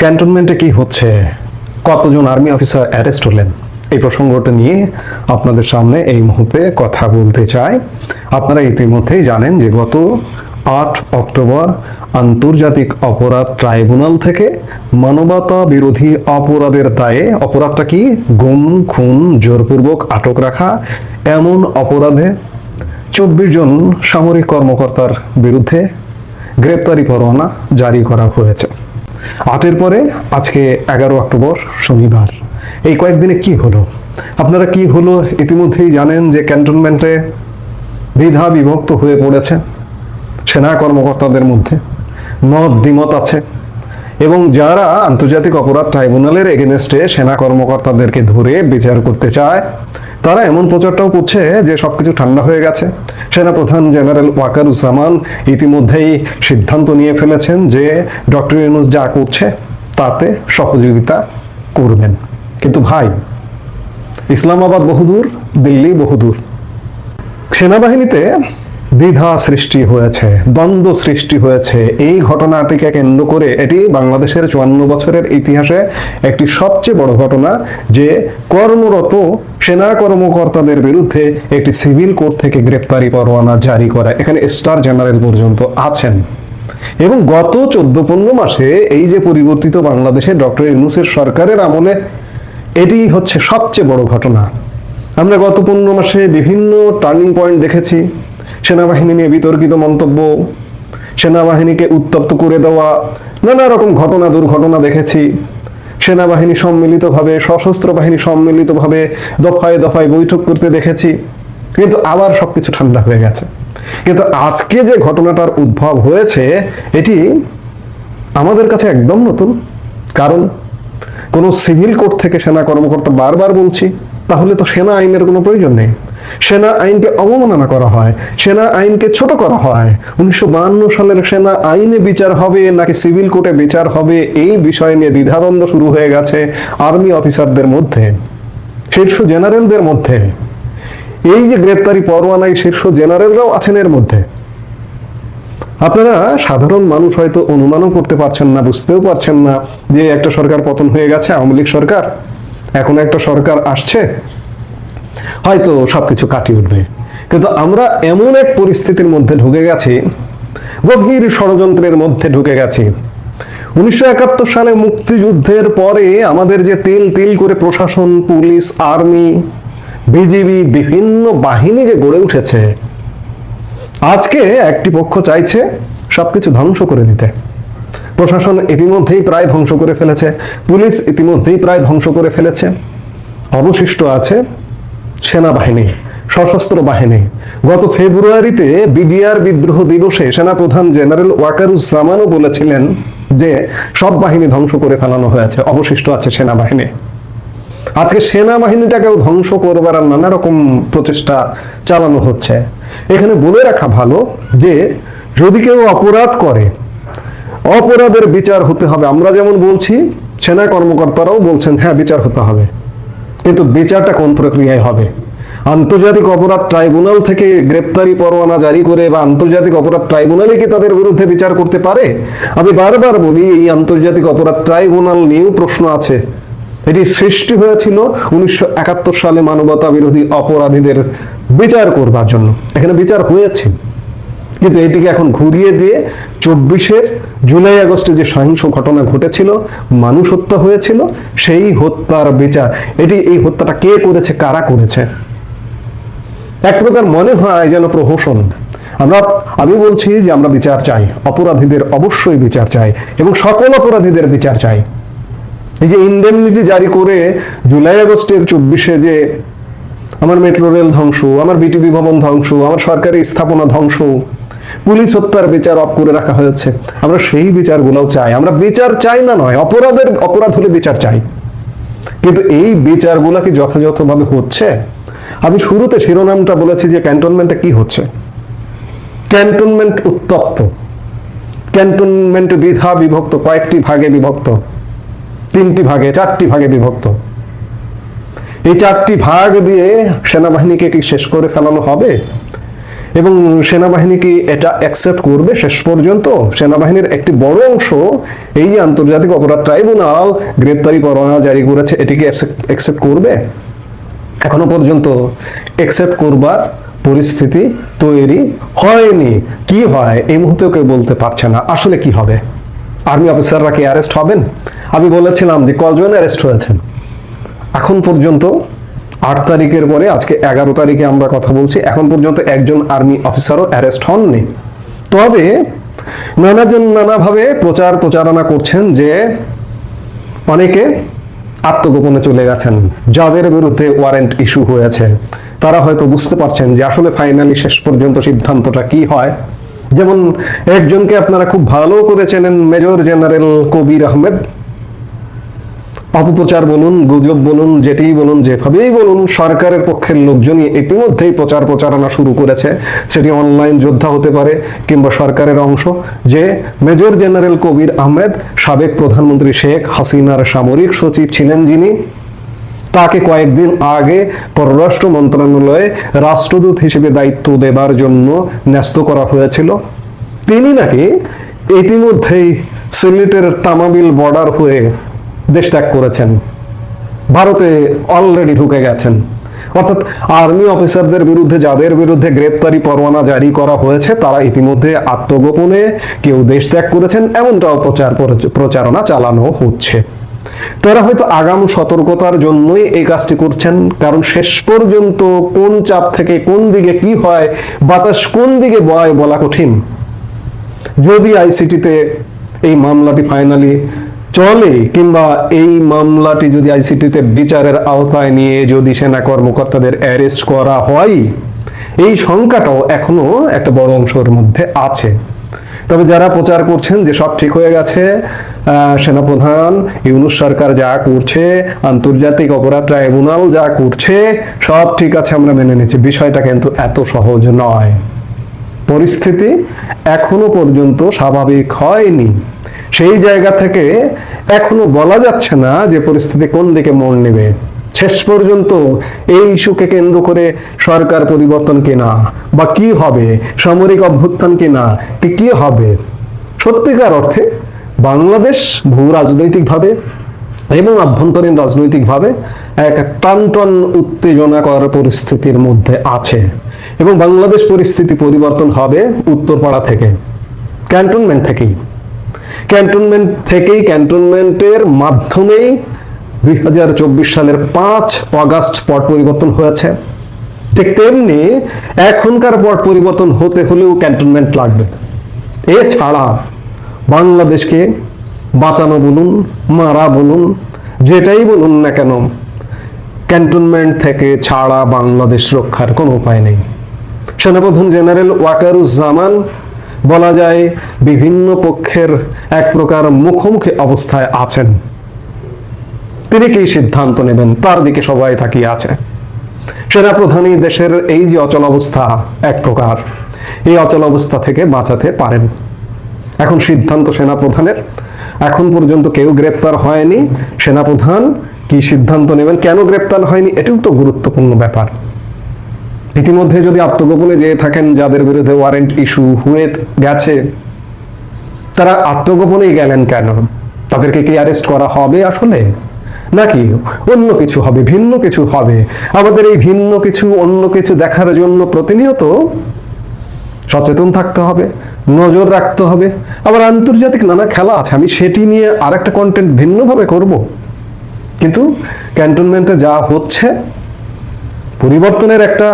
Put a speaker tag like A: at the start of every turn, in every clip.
A: ক্যান্টনমেন্টে কি হচ্ছে? কতজন আর্মি অফিসার অ্যারেস্ট হলেন? এই প্রসঙ্গটা নিয়ে আপনাদের সামনে এই মুহূর্তে কথা বলতে চাই। আপনারা ইতিমধ্যেই জানেন যে গত আট অক্টোবর আন্তর্জাতিক অপরাধ ট্রাইব্যুনাল থেকে মানবতা বিরোধী অপরাধের দায়ে, অপরাধটা কি? গুম, খুন, জোরপূর্বক আটক রাখা এমন অপরাধে চব্বিশ জন সামরিক কর্মকর্তার বিরুদ্ধে গ্রেপ্তারি পরোয়ানা জারি করা হয়েছে। আটের পরে আজকে এগারো অক্টোবর শনিবার। এই কয়েকদিনে কি হলো? আপনারা কি হলো ইতিমধ্যেই জানেন যে ক্যান্টনমেন্টে দ্বিধা বিভক্ত হয়ে পড়েছে সেনা কর্মকর্তাদের মধ্যে। মত দ্বিমত আছে। এবং যারা আন্তর্জাতিক অপরাধ ট্রাইব্যুনালের এগেনস্টে সেনা কর্মকর্তাদেরকে ধরে বিচার করতে চায় তারা এমন প্রচারটাও করছে যে সবকিছু ঠান্ডা হয়ে গেছে। সেনা প্রধান জেনারেল ওয়াকারুজ্জামান ইতিমধ্যেই সিদ্ধান্ত নিয়ে ফেলেছেন যে ডক্টর ইউনুস যা করছে তাতে সহযোগিতা করবেন। কিন্তু ভাই, ইসলামাবাদ বহুদূর, দিল্লি বহুদূর। সেনাবাহিনীতে দ্বিধা সৃষ্টি হয়েছে, দ্বন্দ্ব সৃষ্টি হয়েছে। এই ঘটনাটিকে কেন্দ্র করে এটি বাংলাদেশের চুয়ান্ন বছরের ইতিহাসে একটি সবচেয়ে বড় ঘটনা যে কর্মরত সেনা কর্মকর্তাদের বিরুদ্ধে একটি সিভিল কোর্ট থেকে গ্রেপ্তারি পরোয়ানা জারি করা। এখানে স্টার জেনারেল পর্যন্ত আছেন। এবং গত চোদ্দ পনেরো মাসে এই যে পরিবর্তিত বাংলাদেশে ডক্টর ইউনুসের সরকারের আমলে এটি হচ্ছে সবচেয়ে বড় ঘটনা। আমরা গত পনেরো মাসে বিভিন্ন টার্নিং পয়েন্ট দেখেছি। সেনাবাহিনী নিয়ে বিতর্কিত মন্তব্য, সেনাবাহিনীকে উত্তপ্ত করে দেওয়া, নানা রকম ঘটনা দুর্ঘটনা দেখেছি। সেনাবাহিনী সম্মিলিতভাবে, সশস্ত্র বাহিনী সম্মিলিতভাবে দফায় দফায় বৈঠক করতে দেখেছি। কিন্তু আবার সবকিছু ঠান্ডা হয়ে গেছে। কিন্তু আজকে যে ঘটনাটার উদ্ভব হয়েছে, এটি আমাদের কাছে একদম নতুন। কারণ কোনো সিভিল কোর্ট থেকে সেনা কর্মকর্তা বারবার বলছি, তাহলে তো সেনা আইনের কোনো প্রয়োজন নেই। সেনা আইনকে অবমাননা করা হয়, সেনা আইনকে ছোট করা হয়। উনিশশো সালের সেনা আইনে বিচার হবে নাকি সিভিল কোর্টে বিচার হবে, এই বিষয় নিয়ে দ্বিধাদ্বন্দ্ব শুরু হয়ে গেছে আর্মি অফিসারদের মধ্যে, শীর্ষ জেনারেলদের মধ্যে। এই যে গ্রেপ্তারি পরোয়ানায় শীর্ষ জেনারেলরাও আছেন এর মধ্যে। আপনারা সাধারণ মানুষ হয়তো অনুমানও করতে পারছেন না, বুঝতেও পারছেন না যে একটা সরকার পতন হয়ে গেছে, আওয়ামী লীগ সরকার, এখন একটা সরকার আসছে। হয়তো সবকিছু কাটিয়ে উঠবে। কিন্তু আমরা এমন এক পরিস্থিতির মধ্যে ঢুকে গেছি, গভীর ষড়যন্ত্রের মধ্যে ঢুকে গেছি। উনিশশো একাত্তর সালে মুক্তিযুদ্ধের পরে আমাদের যে তিল তিল করে প্রশাসন, পুলিশ, আর্মি, বিজিবি, বিভিন্ন বাহিনী যে গড়ে উঠেছে, আজকে একটি পক্ষ চাইছে সবকিছু ধ্বংস করে দিতে। প্রশাসন ইতিমধ্যেই প্রায় ধ্বংস করে ফেলেছে, পুলিশ ইতিমধ্যেই প্রায় ধ্বংস করে ফেলেছে। অবশিষ্ট আছে সেনাবাহিনী, সশস্ত্র বাহিনী। গত ফেব্রুয়ারিতে বিডিআর বিদ্রোহ দিবসে সেনাপ্রধান জেনারেল ওয়াকারুজ্জামানও বলেছিলেন যে, সব বাহিনী ধ্বংস করে ফেলানো হয়েছে, অবশিষ্ট আছে সেনাবাহিনী। আজকে সেনাবাহিনীটাকেও ধ্বংস করবার নানা রকম প্রচেষ্টা চালানো হচ্ছে। এখানে বলে রাখা ভালো যে, যদি কেউ অপরাধ করে, অপরাধের বিচার হতে হবে। আমরা যেমন বলছি, সেনা কর্মকর্তারাও বলছেন হ্যাঁ বিচার হতে হবে। কিন্তু বিচারটা কোন প্রক্রিয়ায় হবে? আন্তর্জাতিক অপরাধ ট্রাইব্যুনাল থেকে গ্রেপ্তারি পরোয়ানা জারি করে বা আন্তর্জাতিক অপরাধ ট্রাইব্যুনালই কি তাদের বিরুদ্ধে বিচার করতে পারে? আমি বারবার বলি, এই আন্তর্জাতিক অপরাধ ট্রাইব্যুনাল নিয়েও প্রশ্ন আছে। এটি সৃষ্টি হয়েছিল উনিশশো একাত্তর সালে মানবতা বিরোধী অপরাধীদের বিচার করবার জন্য। এখানে বিচার হয়েছে। কিন্তু এটিকে এখন ঘুরিয়ে দিয়ে চব্বিশের জুলাই আগস্টে যে সহিংস ঘটনা ঘটেছিল মানুষ হত্যা হয়েছিল, সেই হত্যার বিচার। এটি, এই হত্যাটা কে করেছে, কারা করেছে? এক প্রকার মনে হয় যেন প্রহসন। আমরা, আমি বলছি যে আমরা বিচার চাই, অপরাধীদের অবশ্যই বিচার চাই, এবং সকল অপরাধীদের বিচার চাই। এই যে ইন্ডেমনিটি জারি করে জুলাই আগস্টের চব্বিশে যে আমার মেট্রো রেল ধ্বংস, আমার বিটিভি ভবন ধ্বংস, আমার সরকারি স্থাপনা ধ্বংস পুলিশ হত্যার বিচার অফ করে রাখা হয়েছে। আমরা সেই বিচারগুলোও চাই। আমরা বিচার চাই না নয়, অপরাধের, অপরাধ হলে বিচার চাই। কিন্তু এই বিচারগুলো কি যথাযথভাবে হচ্ছে? আমি শুরুতে শিরোনামটা বলেছি যে ক্যান্টনমেন্টে কি হচ্ছে। ক্যান্টনমেন্ট উত্তপ্ত। ক্যান্টনমেন্ট দ্বিধা বিভক্ত, কয়েকটি ভাগে বিভক্ত। তিনটি ভাগে, চারটি ভাগে বিভক্ত। এই চারটি ভাগ দিয়ে সেনাবাহিনীকে কি শেষ করে ফেলানো হবে? এবং সেনাবাহিনী কি এটা অ্যাকসেপ্ট করবে শেষ পর্যন্ত? সেনাবাহিনীর একটি বড় অংশ এই যে আন্তর্জাতিক অপরাধ ট্রাইব্যুনাল গ্রেপ্তারি পরোয়ানা জারি করেছে এটিকে অ্যাকসেপ্ট করবে? এখনও পর্যন্ত অ্যাকসেপ্ট করবার পরিস্থিতি তৈরি হয়নি। কি হয়? এই মুহূর্তেও কেউ বলতে পারছে না। আসলে কি হবে? আর্মি অফিসাররা কি অ্যারেস্ট হবেন? আমি বলেছিলাম যে কজন অ্যারেস্ট হয়েছেন? এখন পর্যন্ত আট তারিখের পরে, আজকে এগারো তারিখে আমরা কথা বলছি। এখন পর্যন্ত একজন আর্মি অফিসারও অ্যারেস্ট হননি। তবে নানাজন নানাভাবে প্রচার প্রচারণা করছেন যে অনেকে আত্মগোপনে চলে গেছেন। যাদের বিরুদ্ধে ওয়ারেন্ট ইস্যু হয়েছে। তারা হয়তো বুঝতে পারছেন যে আসলে ফাইনালি শেষ পর্যন্ত সিদ্ধান্তটা কি হয়। যেমন একজনকে আপনারা খুব ভালো করে চেনেন, মেজর জেনারেল কবির আহমেদ। অপপ্রচার বলুন, গুজব বলুন যেটিই বলুন, যেভাবেই বলুন, সরকারের পক্ষের লোকজনই ইতিমধ্যেই প্রচার প্রচারণা শুরু করেছে। সেটি অনলাইন যোদ্ধা হতে পারে কিংবা সরকারের অংশ। যে মেজর জেনারেল কবির আহমেদ, সাবেক প্রধানমন্ত্রী শেখ হাসিনার সামরিক সচিব ছিলেন যিনি, তাকে কয়েকদিন আগে পররাষ্ট্র মন্ত্রণালয়ে রাষ্ট্রদূত হিসেবে দায়িত্ব দেবার জন্য ন্যস্ত করা হয়েছিল। তিনি নাকি ইতিমধ্যেই সিলেটের তামাবিল বর্ডার হয়ে দেশ ত্যাগ করেছেন। ভারতে অলরেডি ঢুকে গেছেন। অর্থাৎ আর্মি অফিসারদের বিরুদ্ধে যাদের বিরুদ্ধে গ্রেপ্তারি পরোয়ানা জারি করা হয়েছে, তারা ইতিমধ্যে আত্মগোপনে কেউ দেশ ত্যাগ করেছেন, এমনটাও প্রচার প্রচারণা চালানো হচ্ছে। তারা হয়তো আগাম সতর্কতার জন্যই এই কাজটি করছেন, কারণ শেষ পর্যন্ত কোন চাপ থেকে কোন দিকে কি হয়, বাতাস কোন দিকে বয় বলা কঠিন। যদি আইসিটিতে এই মামলাটি ফাইনালি চলে কিংবা এই মামলাটি যদি আইসিটিতে বিচারের আওতায় নিয়ে যদি সেনা কর্মকর্তাদের অ্যারেস্ট করা হয়, এই সংখ্যাটাও এখনও একটা বড় অংশের মধ্যে আছে। তবে যারা প্রচার করছেন যে সব ঠিক হয়ে গেছে সেনাপ্রধান ইউনুস সরকার যা করছে, আন্তর্জাতিক অপরাধ ট্রাইব্যুনাল যা করছে, সব ঠিক আছে, আমরা মেনে নিচ্ছি বিষয়টা কিন্তু এত সহজ নয়। পরিস্থিতি এখনও পর্যন্ত স্বাভাবিক হয়নি। সেই জায়গা থেকে এখনও বলা যাচ্ছে না যে পরিস্থিতি কোন দিকে মোড় নেবে। শেষ পর্যন্ত এই ইস্যুকে কেন্দ্র করে সরকার পরিবর্তন কিনা বা কি হবে, সামরিক অভ্যুত্থান কিনা, কি কি হবে, সত্যিকার অর্থে বাংলাদেশ ভূ রাজনৈতিকভাবে এবং আভ্যন্তরীণ রাজনৈতিকভাবে এক টানটন উত্তেজনাকর পরিস্থিতির মধ্যে আছে এবং বাংলাদেশ পরিস্থিতি পরিবর্তন হবে উত্তরপাড়া থেকে, ক্যান্টনমেন্ট থেকেই। ক্যান্টনমেন্ট থেকেই ক্যান্টনমেন্টের মাধ্যমেই দুই সালের পাঁচ অগাস্ট পট পরিবর্তন হয়েছে। ঠিক তেমনি এখনকার পট পরিবর্তন হতে হলেও ক্যান্টনমেন্ট লাগবে। এছাড়া বাংলাদেশকে বাঁচানো বলুন, মারা বলুন, যেটাই বলুন না কেন, ক্যান্টনমেন্ট থেকে ছাড়া বাংলাদেশ রক্ষার কোনো উপায় নেই। সেনাপ্রধান জেনারেল ওয়াকারুজ্জামান বলা যায় বিভিন্ন পক্ষের এক প্রকার মুখোমুখি অবস্থায় আছেন। তিনি কি সিদ্ধান্ত নেবেন? তার দিকে সবাই তাকিয়ে আছে। সেনাপ্রধানই দেশের এই যে অচল অবস্থা এক প্রকার, এই অচল অবস্থা থেকে বাঁচাতে পারেন। এখন সিদ্ধান্ত সেনাপ্রধানের। এখন পর্যন্ত কেউ গ্রেপ্তার হয়নি। সেনাপ্রধান কি সিদ্ধান্ত নেবেন? কেন গ্রেপ্তার হয়নি? এটাও তো গুরুত্বপূর্ণ ব্যাপার। ইতিমধ্যে যদি আত্মগোপনে যেয়ে থাকেন যাদের বিরুদ্ধে ওয়ারেন্ট ইস্যু হয়ে গেছে, তারা আত্মগোপনেই গেলেন কেন? তাদেরকে কি অ্যারেস্ট করা হবে আসলে? নাকি অন্য কিছু হবে, ভিন্ন কিছু হবে? আমাদের এই ভিন্ন কিছু, অন্য কিছু দেখার জন্য প্রতিনিয়ত সচেতন থাকতে হবে, নজর রাখতে হবে। আবার আন্তর্জাতিক নানা খেলা আছে, আমি সেটি নিয়ে আর একটা কন্টেন্ট ভিন্নভাবে করব। কিন্তু ক্যান্টনমেন্টে যা হচ্ছে, পরিবর্তনের একটা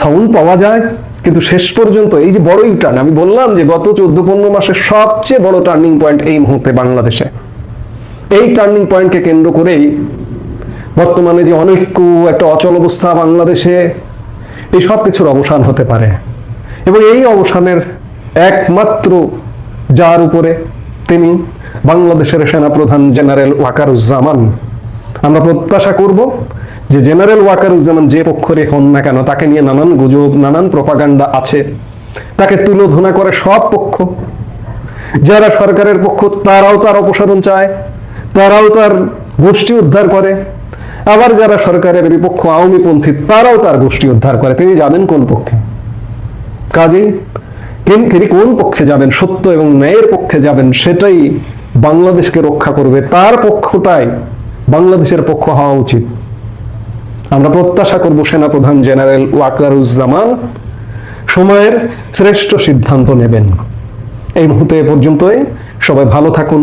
A: সাউন্ড পাওয়া যায়, কিন্তু শেষ পর্যন্ত এই যে বড় টার্ন আমি বললাম যে গত চোদ্দ পনেরো মাসের সবচেয়ে বড় টার্নিং পয়েন্ট এই মুহূর্তে বাংলাদেশে। এই টার্নিং পয়েন্টকে কেন্দ্র করেই বর্তমানে যে অনৈক্য একটা অচল অবস্থা বাংলাদেশে, এই সব কিছুর অবসান হতে পারে। এবং এই অবসানের একমাত্র যার উপরে তিনি বাংলাদেশের সেনাপ্রধান জেনারেল ওয়াকারুজ্জামান। আমরা প্রত্যাশা করব যে জেনারেল ওয়াকারুজ্জামান যে পক্ষরে হন না কেন, তাকে নিয়ে নানান গুজব, নানান প্রপাগান্ডা আছে। তাকে তুলোধনা করে সব পক্ষ। যারা সরকারের পক্ষ, তারাও তার অপসারণ চায়, তারাও তার গোষ্ঠী উদ্ধার করে। আবার যারা সরকারের বিপক্ষ আওয়ামী পন্থী তারাও তার গোষ্ঠী উদ্ধার করে। তিনি যাবেন কোন পক্ষে? কাজেই তিনি কোন পক্ষে যাবেন? সত্য এবং ন্যায়ের পক্ষে যাবেন, সেটাই বাংলাদেশকে রক্ষা করবে। তার পক্ষটাই বাংলাদেশের পক্ষ হওয়া উচিত। আমরা প্রত্যাশা করব সেনাপ্রধান জেনারেল ওয়াকারুজ্জামান সময়ের শ্রেষ্ঠ সিদ্ধান্ত নেবেন। এই মুহূর্তে পর্যন্তই। সবাই ভালো থাকুন।